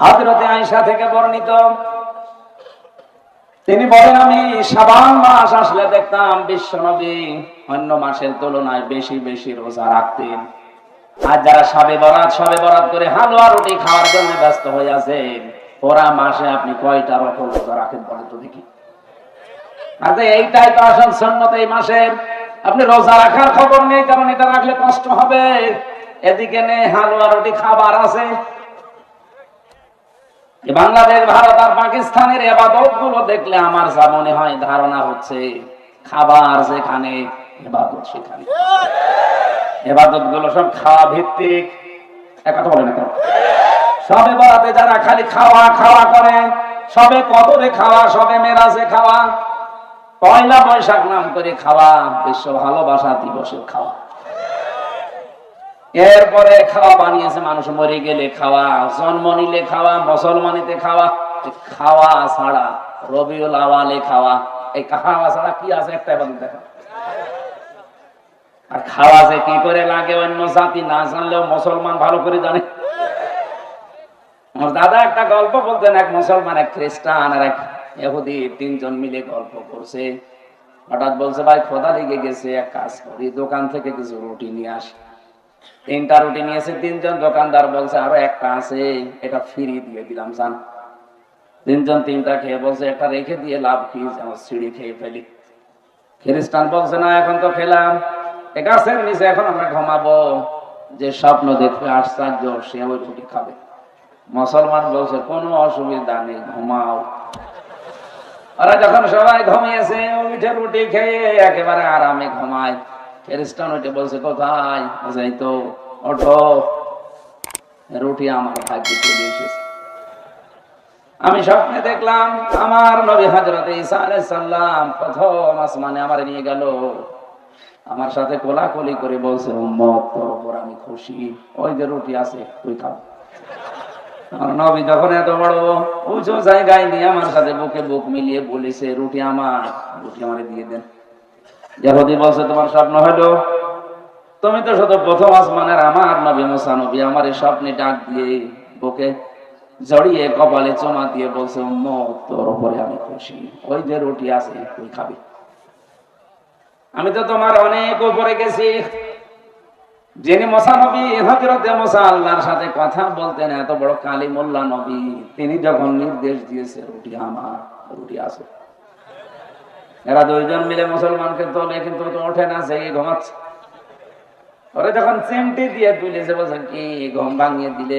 হাজরতে আয়েশা থেকে বর্ণিত। তিনি বলেন, আমি সাবান মাস আসলে দেখতাম বিশ্ব নবী অন্য মাসের তুলনায় বেশি বেশি রোজা রাখতেন। আর যারা সবে বরাত সবে বরাত করে হালুয়া রুটি খাওয়ার জন্য ব্যস্ত হয়ে আছেন, ওরা মাসে আপনি কয়টা রকম রোজা রাখেন বলেন তো দেখি? আচ্ছা এইটাই তো আসল সন্ন্যত এই মাসের আপনি রোজা রাখার খবর নেই, কারণ এটা রাখলে কষ্ট হবে। এদিকে নেই হালুয়া রুটি খাবার আছে। বাংলাদেশ, ভারত আর পাকিস্তানের এবাদতগুলো দেখলে আমার যা মনে হয় ধারণা হচ্ছে, খাবার যেখানে, এবাদত সেখানে। এবাদতগুলো সব খাওয়া ভিত্তিক। কথা বলে না? সবে বরাতে যারা খালি খাওয়া খাওয়া করে, সবে কদরে খাওয়া, সবে মেরাজে খাওয়া, পয়লা বৈশাখ নাম করে খাওয়া, বিশ্ব ভালোবাসা দিবসের খাওয়া। এরপরে খাওয়া বানিয়েছে মানুষ, মরে গেলে খাওয়া, জন্ম নিলে খাওয়া, মুসলমানিতে খাওয়া খাওয়া ছাড়া রবিউল আওয়ালে খাওয়া। এই খাওয়া ছাড়া কি আছে একটা এবার দেখো। আর খাওয়া যে কি করে লাগে অন্য জাতি না জানলেও মুসলমান ভালো করে জানে। দাদা একটা গল্প বলতেন, এক মুসলমান, এক খ্রিস্টান আর এক এহুদি তিনজন মিলে গল্প করছে। হঠাৎ বলছে, ভাই, খোদা লেগে গেছে, এক কাজ করি, দোকান থেকে কিছু রুটি নিয়ে আসি। তিনটা রুটি নিয়েছে, তিনজন দোকানদার বলছে, আরও একটা আছে, এটা ফ্রি দিয়ে দিলাম, জান। তিনজন তিনটা খেয়ে বলছে, একটা রেখে দিয়ে লাভ কি, যেন সিঁড়ি খেয়ে ফেলি। খ্রিস্টান বলছে, না, এখন তো খেলাম। নিচে এখন আমরা ঘুমাবো। যে স্বপ্ন দেখবে, আশ্চর্য, সে ওই রুটি খাবে। মুসলমান বলছে, কোনো অসুবিধা নেই, ঘুমাও। ওরা যখন সবাই ঘুমিয়েছে উঠে রুটি খেয়ে একেবারে আরামে ঘুমায়। খ্রিস্টান উঠে বলছে কোথায় যাই তো ওঠো রুটি আমার ভাগ্যে চলে এসেছে আমি স্বপ্নে দেখলাম আমার নবী হজরত ঈসা আলাইহিস সালাম প্রথম আসমানে আমার নিয়ে গেল। আমার সাথে কোলাকুলি করে বলছে, উম্মত, তোর উপর আমি খুশি। ওই যে রুটি আছে, তুই খাও। আমার নবী যখন এত বড় উঁচু জায়গায় নিয়ে আমার সাথে বুকে বুক মিলিয়ে বলেছে, রুটি আমার রুটি আমার দিয়ে দেন। ইহুদি বলছে, তোমার স্বপ্ন হলো? তুমি তো শুধু প্রথম আসমানের আমার নবী মুসা নবী আমার এই স্বপ্নে ডাক দিয়ে বুকে জড়িয়ে কপালে চমা দিয়ে বলছে, উম্মত, তোর আমি খুশি। ওই যে রুটি আছে, তুই খাবি। আমি তো তোমার অনেক উপরে গেছি। যিনি মশা নবী হজরতে মশা আল্লাহর সাথে কথা বলতেন, এত বড় কালী মোল্লা নবী, তিনি যখন নির্দেশ দিয়েছে, রুটি আমার, রুটি এরা দুইজন মিলে মুসলমানকে তোলে কিন্তু ওঠে না সেই ঘুমাচ্ছে? ওরা যখন চিমটি দিয়ে কি ভাঙিয়ে দিলে?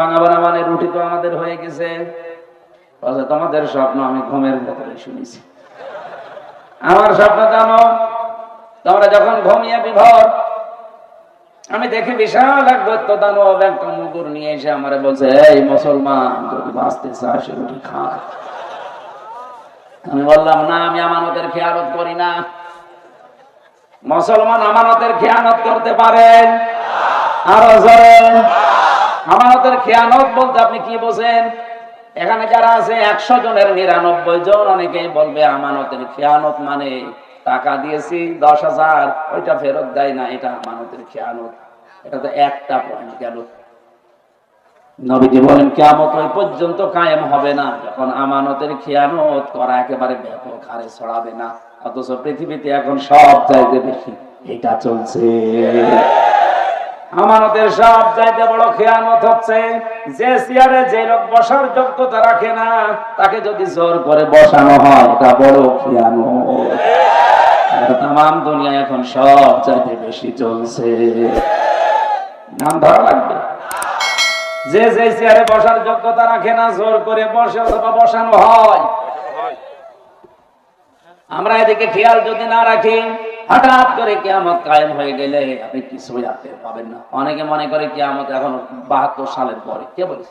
ভাঙাবো না মানে রুটি তো আমাদের হয়ে গেছে। বলছে, তোমাদের স্বপ্ন আমি ঘুমের ভেতরে শুনেছি। আমার স্বপ্ন জানো, তোমরা যখন ঘুমিয়ে বিভর, আমি দেখি বিশাল এক দৈত্য দানব একটা মুগুর নিয়ে এসে আমার বলছে, এই মুসলমান, যদি বাঁচতে চাস, রুটি খা। আমি বললাম, না, আমি আমানতের খেয়ালত করি না। মুসলমান আমানতের খেয়ানত করতে পারেন? আরও আমানতের খেয়ানত বলতে আপনি কি বোঝেন? এখানে যারা আছে, একশো জনের নিরানব্বই জন, অনেকেই বলবে আমানতের খেয়ানত মানে টাকা দিয়েছি, দশ হাজার, ওইটা ফেরত দেয় না, এটা আমানতের খেয়ানত। এটা তো একটা পয়েন্ট গেল নবীজি বলেন কেমন ওই পর্যন্ত কায়েম হবে না। যখন আমানতের খেয়ানত করা একেবারে ব্যাপক হারে ছড়াবে না, অথচ পৃথিবীতে এখন সব চাইতে বেশি এটা চলছে। আমানতের সব চাইতে বড় খেয়ানত হচ্ছে, যে চেয়ারে যে লোক বসার যোগ্যতা রাখে না, তাকে যদি জোর করে বসানো হয়, এটা বড় খেয়ানত তাম দুনিয়া এখন সব চাইতে বেশি চলছে। নাম ধরা লাগবে। যে যে চেয়ারে বসার যোগ্যতা রাখে না, জোর করে বসে অথবা বসানো হয়। আমরা এদিকে খেয়াল যদি না রাখি, হঠাৎ করে কেয়ামত কায়েম হয়ে গেলে আপনি আর টের পাবেন না। অনেকে মনে করে কেয়ামত এখন বাহাত্তর সালের পরে। কে বলিস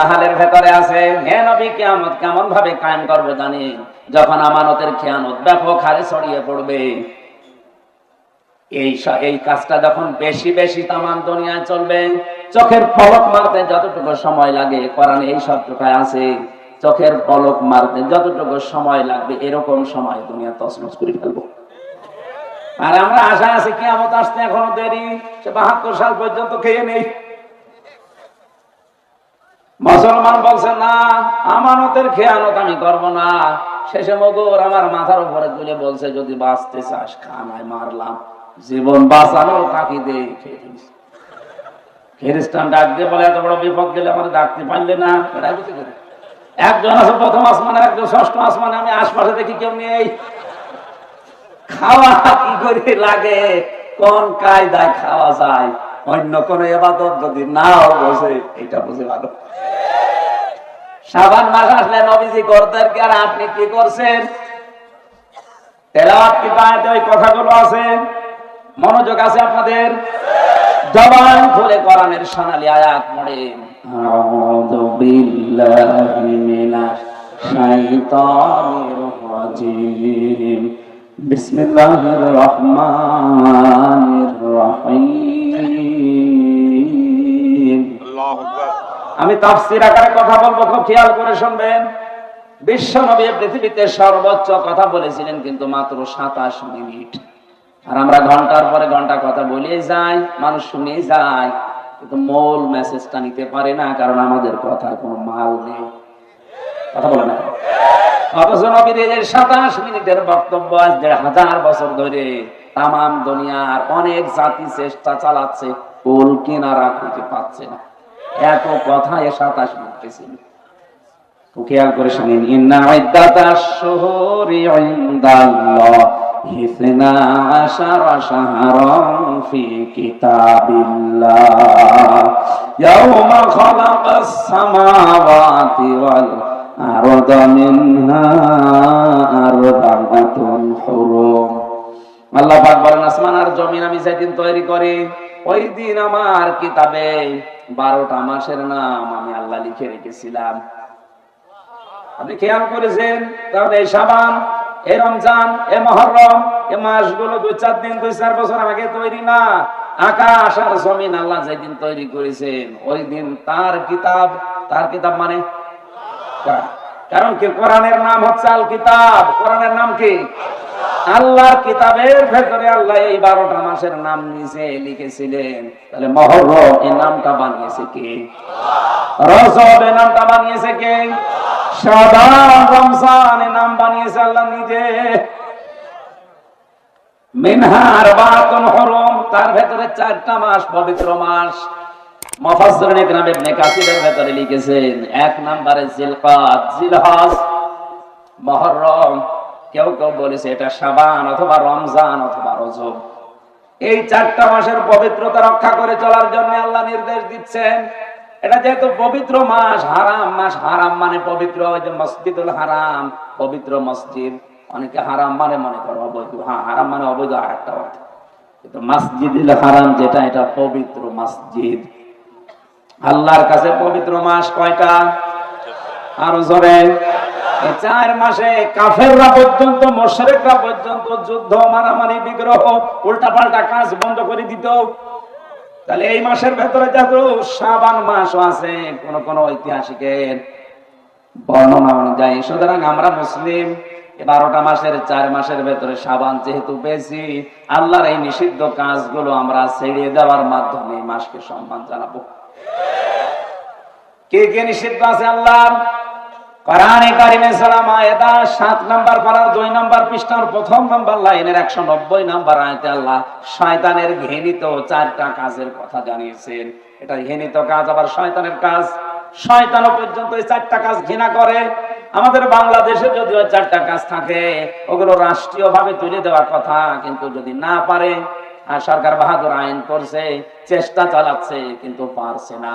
নাহালের ভেতরে আছে, হে নবী, কিয়ামত কেমন ভাবে কায়েম করব জানি যখন আমানতের খেয়ানত ব্যাপক হারে ছড়িয়ে পড়বে এই এই কাজটা যখন বেশি বেশি তামাম দুনিয়ায় চলবে, চোখের পলক মারতে যতটুকু সময় লাগে, কোরআনে এই শব্দটায় আছে, চোখের পলক মারতে যতটুকু সময় লাগবে, এরকম সময় দুনিয়া তছনছ করে ফেলব। আর আমরা আশা আছি, কিয়ামত আসতে এখনও দেরি, সে বাহাত্তর সাল পর্যন্ত খেয়ে নেই। মুসলমান বলছে, না, আমানতের খেয়ানত আমি করব না। শেষে মগুর আমার মাথার উপরে তুলে বলছে, যদি বাঁচতে চাস, খানায় মারলাম। জীবন বাঁচানোর তাকিদে খ্রিস্টান ডাক দিয়ে বলে, এত বড় বিপদ গেলে আমার ডাকতে পারলে না। একজন আছে প্রথম আসমানে একজন ষষ্ঠ আসমানে আমি আশপাশে দেখি কেউ নেই। খাওয়া কি করে লাগে? কোন কায়দায় খাওয়া যায়? অন্য কোন এবাদত যদি নাও বসে, এটা বুঝে ভালো। সাবান মাস আসলে নবীজি করতেন কি আর আপনি কি করছেন? তেলাওয়াত কি বায়াতে ওই কথাগুলো আছে? মনোযোগ আছে আপনাদের? জবান খুলে কোরআনের সোনালী আয়াত পড়েন আউযু বিল্লাহি মিনাশ শাইতানির রাজিম বিসমিল্লাহির রহমানির রহিম আমি তাফসীর আকারে কথা বলব খুব খেয়াল করে শুনবেন। বিশ্ব নবী পৃথিবীতে সর্বোচ্চ কথা বলেছিলেন কিন্তু মাত্র সাতাশ মিনিট। আর আমরা ঘণ্টার পরে ঘণ্টা কথা বলেই যাই, মানুষ শুনে যায়। কিন্তু মূল মেসেজটা নিতে পারে না, কারণ আমাদের কথার কোনো মাল নেই। কথা বলে না অথচ এই সাতাশ মিনিটের বক্তব্য আজ দেড় হাজার বছর ধরে দুনিয়ার অনেক জাতি চেষ্টা চালাচ্ছে কুল খুঁজে পাচ্ছে না। এত কথা এ সাতাশ মিনিট খেয়াল করে শুনেন, ইন্না হুরুম। আল্লাহ পাক বলেন, আসমান আর জমিন আমি যেদিন তৈরি করি ওই দিন আমার কিতাবে বারোটা মাসের নাম আমি আল্লাহ লিখে রেখেছিলাম। আপনি খেয়াল করেছেন? তাহলে সাবান এই রমজান, এ মহরম, এ মাসগুলো দুই, চার দিন, দুই, চার বছর আগে তৈরি না। আকাশ আর জমিন আল্লাহ যেদিন তৈরি করেছেন, ওই দিন তার কিতাব তার কিতাব মানে? কারণ কি? কোরআনের নাম হচ্ছে আল কিতাব কোরআনের নাম কি? আল্লাহর কিতাবের ভেতরে আল্লাহ এই বারোটা মাসের নাম নিচে লিখেছিলেন। তাহলে মহরম এই নামটা বানিয়েছে কে? রজব এই নামটা বানিয়েছে কে? শাবান রমজান নাম বানিয়েছে আল্লাহ নিজে। মিনহার বাতুন হরম, তার ভেতরে চারটা মাস, পবিত্র মাস। ইকরাম ইবনে কাসিরের ভেতরে লিখেছেন, এক নম্বরে মুহররম কেউ কেউ বলেছে এটা শাবান অথবা রমজান অথবা রজব। এই চারটা মাসের পবিত্রতা রক্ষা করে চলার জন্য আল্লাহ নির্দেশ দিচ্ছেন। এটা যেহেতু পবিত্র মাস, হারাম মাস, হারাম মানে পবিত্র মসজিদুল হারাম, পবিত্র মসজিদ। অনেকে হারাম মানে মনে করো অবৈধ। হ্যাঁ হারাম মানে অবৈধ আর একটা অর্থ। কিন্তু মসজিদুল হারাম যেটা, এটা পবিত্র মসজিদ। আল্লাহর কাছে পবিত্র মাস কয়টা? আরও জোরে। চার মাসে কাফেররা পর্যন্ত, মোশরেকরা পর্যন্ত যুদ্ধ, মারামারি, বিগ্রহ উল্টা পাল্টা কাজ বন্ধ করে দিত। তাহলে এই মাসের ভেতরে যেহেতু সাবান মাসও আছে, কোন কোন ঐতিহাসিকের বর্ণনা অনুযায়ী। সুতরাং আমরা মুসলিম বারোটা মাসের, চার মাসের ভেতরে সাবান যেহেতু বেশি আল্লাহর এই নিষিদ্ধ কাজগুলো আমরা ছেড়ে দেওয়ার মাধ্যমে মাসকে সম্মান জানাব। কে কে নিষিদ্ধ আছে আল্লাহ? কোরআনে কারিমে সালাম আয়াতা 7 নাম্বার পারার 2 নাম্বার পৃষ্ঠার প্রথম লাইনের 190 নাম্বার আয়াতে আল্লাহ শয়তানের ঘৃণিত চারটা কাজের কথা জানিয়েছেন। এটা ঘৃণিত কাজ, আবার শয়তানের কাজ। শয়তানও পর্যন্ত এই চারটা কাজ ঘৃণা করে। আমাদের বাংলাদেশে যদি ওই চারটা কাজ থাকে, ওগুলো রাষ্ট্রীয় ভাবে তুলে দেওয়ার কথা, কিন্তু যদি না পারে, আর সরকার বাহাদুর আইন করছে, চেষ্টা চালাচ্ছে, কিন্তু পারছে না।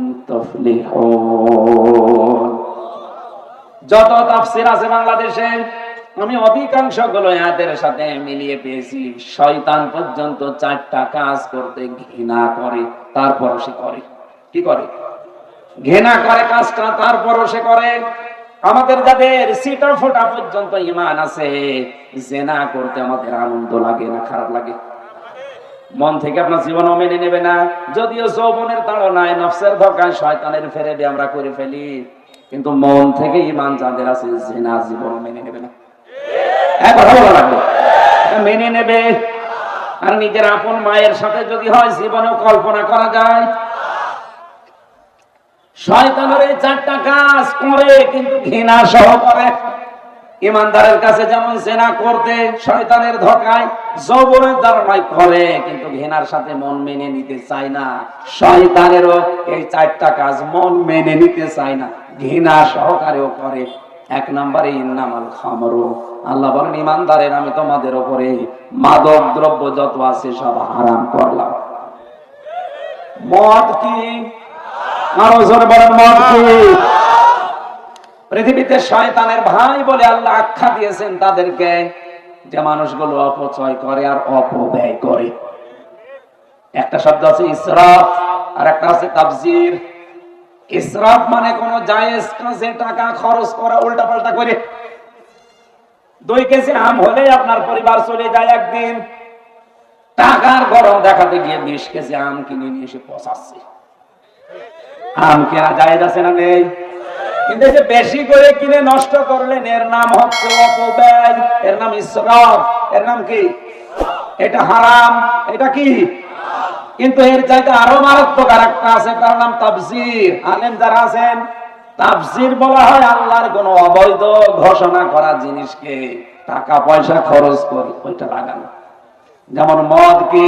যত আছে বাংলাদেশে, আমি অধিকাংশগুলো সাথে মিলিয়ে পেয়েছি। শয়তান পর্যন্ত চারটা কাজ করতে ঘৃণা করে তারপর সে করে। কি করে? ঘৃণা করে কাজটা, তারপরও সে করে। আমাদের যাদের সিটা ফোটা পর্যন্ত ইমান আছে, জেনা করতে আমাদের আনন্দ লাগে না, খারাপ লাগে। মন থেকে আপনার জীবনও মেনে নেবে না। যদিও যৌবনের তাড়নায় নফসের ধকায় শয়তানের ফেরে দিয়ে আমরা করে ফেলি, কিন্তু মন থেকে ইমান যাদের আছে, জেনা জীবনও মেনে নেবে না। বলা লাগবে? মেনে নেবে। আর নিজের আপন মায়ের সাথে যদি হয়, জীবনেও কল্পনা করা যায়। চারটা কাজ করে, কিন্তু ঘৃণা সহ করে ইমানদারের কাছে যেমন জেনা করতে, শয়তানের ধকায়, যৌবনের ধারণায় করে কিন্তু ঘৃণার সাথে মন মেনে নিতে চায় না। শয়তানেরও এই চারটা কাজ মন মেনে নিতে চায় না। ঘৃণা সহকারেও করে। এক নম্বরে, ইন্নামাল খামরু। আল্লাহ বলেন, ইমানদারের, আমি তোমাদের ওপরে মাদক দ্রব্য যত আছে সব হারাম করলাম। মদ কি? আরও জোরে বলেন, মদ কি? পৃথিবীতে শয়তানের ভাই বলে আল্লাহ আখ্যা দিয়েছেন তাদেরকে যে মানুষগুলো অপচয় করে আর অপব্যয় করে। একটা শব্দ আছে ইসরাফ, আর একটা আছে তাফজির ইসরাফ মানে কোন জায়েজ কাজে টাকা খরচ করা উল্টা পাল্টা করে। দুই কেজি আম হলে আপনার পরিবার চলে যায় একদিন। টাকার গরম দেখাতে গিয়ে বিশ কেজি আম কিনে নিয়ে এসে পচাচ্ছে। আম কেনা জায়েজ আছে না নেই? কিন্তু যে বেশি করে কিনে নষ্ট করলেন এর নাম হচ্ছে অপব্যয়, এর নাম ইসরাফ, এর নাম কি? এটা হারাম, এটা কি? কিন্তু এর চাইতে আরও মারাত্মক আর একটা আছে তার নাম তাফসির। আলেম যারা আছেন, তাফসির বলা হয় আল্লাহর কোন অবৈধ ঘোষণা করা জিনিসকে টাকা পয়সা খরচ করে ওইটা লাগানো। যেমন মদ কি?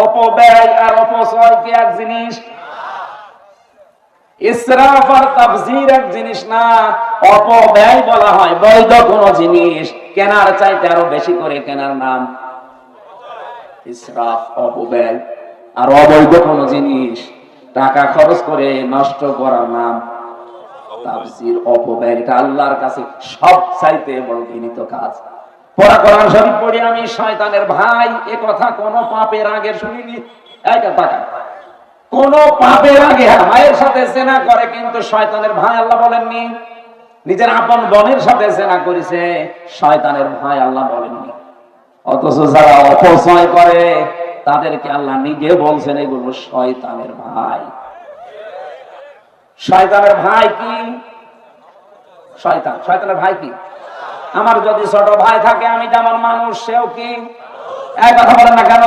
অপব্যয় আর অপচয় কি এক জিনিস? ইসরাফ আর এক জিনিস না, অপব্যয় বলা হয়, বৈধ কোন জিনিস। কেনার চাইতে আরও বেশি করে কেনার নাম। ইসরাফ, অপব্যয় আর অবৈধ কোন জিনিস। টাকা খরচ করে নষ্ট করার নাম। তাফসির, অপব্যয়, এটা আল্লাহর কাছে সব চাইতে বড় ঘৃণিত কাজ। পড়া কোরআন আমি শয়তানের ভাই, এ কথা পাপের আগে শুনিনি। কোন পাপের আগে সাথে সেনা করে, কিন্তু শয়তানের ভাই আল্লাহ বলেননি। নিজের আপন বোনের সাথে সেনা করেছে, শয়তানের ভাই আল্লাহ বলেননি। অথচ যারা করে, তাদেরকে আল্লাহ নিজে বলছেন, এগুলো শয়তানের ভাই। শয়তানের ভাই কি? শয়তান। শয়তানের ভাই কি? আমার যদি ছোট ভাই থাকে, আমি যেমন মানুষ, সেও কি? এক কথা বলেন না কেন?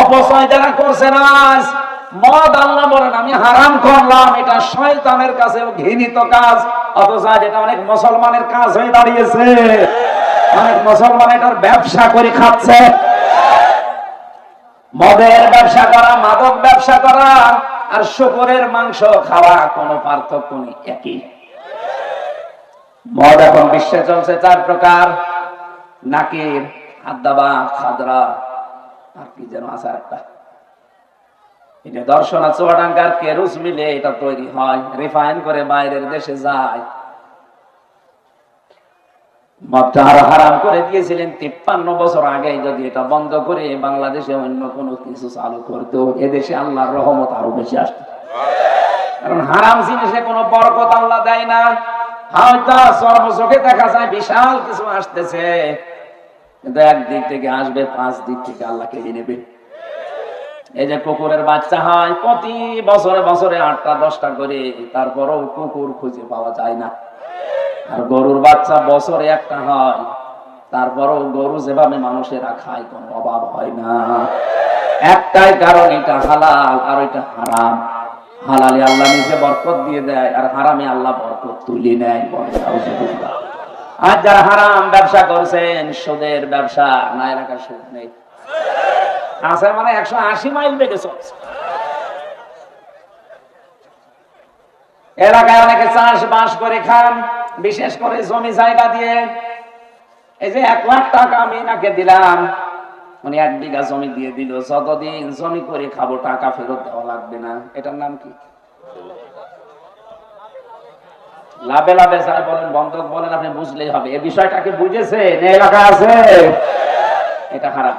অপচয় যারা করছে না মদ আল্লাহ বলেন, আমি হারাম করলাম, এটা শয়তানের কাছে ঘৃণিত কাজ। অথচ আজ এটা অনেক মুসলমানের কাজ হয়ে দাঁড়িয়েছে। অনেক মুসলমান এটার ব্যবসা করে খাচ্ছে। মদের ব্যবসা করা, মাদক ব্যবসা করা, আর শুকরের মাংস খাওয়া কোনো পার্থক্য নেই, একই। মদ এখন বিশ্বে চলছে চার প্রকার। নাকির খাদরা, আর কি যেন আছে একটা এটা দর্শনা কেরুস মিলে এটা তৈরি হয়, রিফাইন করে বাইরের দেশে যায়। মদটা হারাম করে দিয়েছিলেন তিপ্পান্ন বছর আগে, যদি এটা বন্ধ করে বাংলাদেশে অন্য কোনো কিছু চালু করতো, এদেশে আল্লাহর রহমত আরও বেশি আসতো। কারণ হারাম জিনিসে কোনো বরকত আল্লাহ দেয় না। তারপরও কুকুর খুঁজে পাওয়া যায় না। আর গরুর বাচ্চা বছরে একটা হয়, তারপরও গরু যেভাবে মানুষেরা খায় কোনো অভাব হয় না। একটাই কারণ, এটা হালাল, আর এটা হারাম। হালালে আল্লাহ নিজে বরকত দিয়ে দেয়, আর হারামে আল্লাহ বরকত তুলে নেয় আর যারা হারাম ব্যবসা করছেন, সুদের ব্যবসা না এলাকার সুদ নেই। আছে মানে একশো আশি মাইল বেগে চলছে। এলাকায় অনেকে চাষবাস করে খান, বিশেষ করে জমি জায়গা দিয়ে। এই যে এক লাখ টাকা আমি এনাকে দিলাম উনি এক বিঘা জমি দিয়ে দিল, যতদিন জমি করে খাব, টাকা ফেরত দেওয়া লাগবে না। এটার নাম কি? লাভে লাভে স্যার বলেন, বন্ধক বলেন, আপনি বুঝলেই হবে। এ বিষয়টাকে বুঝেছে এলাকা আছে? এটা খারাপ।